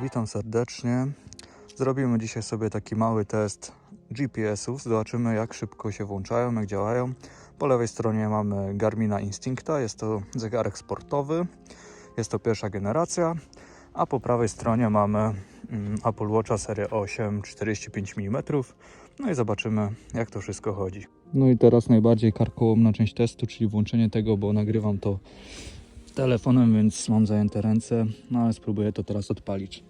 Witam serdecznie. Zrobimy dzisiaj sobie taki mały test GPS-ów. Zobaczymy jak szybko się włączają, jak działają. Po lewej stronie mamy Garmina Instincta, jest to zegarek sportowy. Jest to pierwsza generacja. A po prawej stronie mamy mm, Apple Watcha serii 8 45 mm. No i zobaczymy jak to wszystko chodzi. No i teraz najbardziej karkołomna część testu, czyli włączenie tego, bo nagrywam to telefonem, więc mam zajęte ręce, no ale spróbuję to teraz odpalić.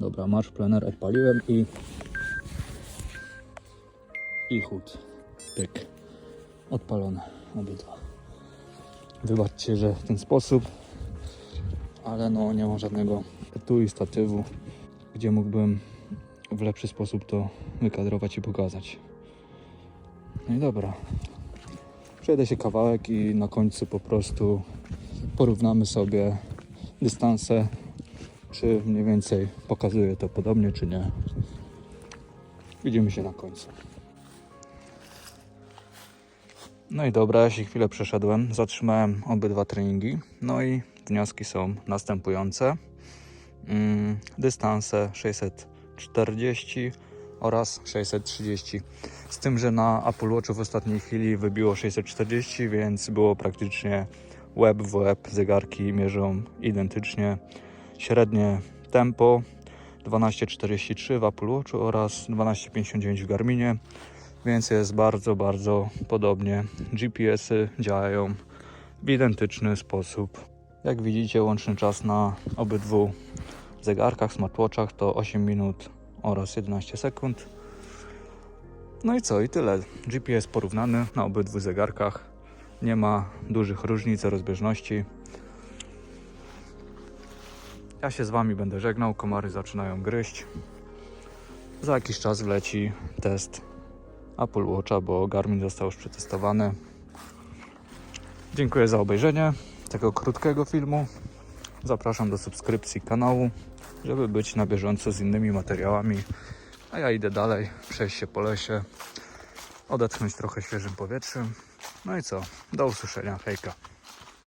Dobra, marsz plener odpaliłem i i chód. Pyk. Odpalone obydwa. Wybaczcie, że w ten sposób, ale no nie ma żadnego tu i statywu, gdzie mógłbym w lepszy sposób to wykadrować i pokazać. No i dobra. Przejdę się kawałek i na końcu po prostu porównamy sobie dystanse, czy mniej więcej pokazuje to podobnie, czy nie. Widzimy się na końcu. No i dobra, ja się chwilę przeszedłem, zatrzymałem obydwa treningi. No i wnioski są następujące. Mm, dystanse 640 oraz 630. Z tym, że na Apple Watchu w ostatniej chwili wybiło 640, więc było praktycznie web w web. Zegarki mierzą identycznie. Średnie tempo 12,43 w Apple Watchu oraz 12,59 w Garminie, więc jest bardzo, bardzo podobnie. GPS-y działają w identyczny sposób. Jak widzicie, łączny czas na obydwu zegarkach, smartwatchach to 8 minut oraz 11 sekund. No i co? I tyle. GPS porównany na obydwu zegarkach. Nie ma dużych różnic rozbieżności. Ja się z Wami będę żegnał. Komary zaczynają gryźć. Za jakiś czas wleci test Apple Watcha, bo Garmin został już przetestowany. Dziękuję za obejrzenie tego krótkiego filmu. Zapraszam do subskrypcji kanału, żeby być na bieżąco z innymi materiałami. A ja idę dalej, przejść się po lesie, odetchnąć trochę świeżym powietrzem. No i co? Do usłyszenia. Hejka.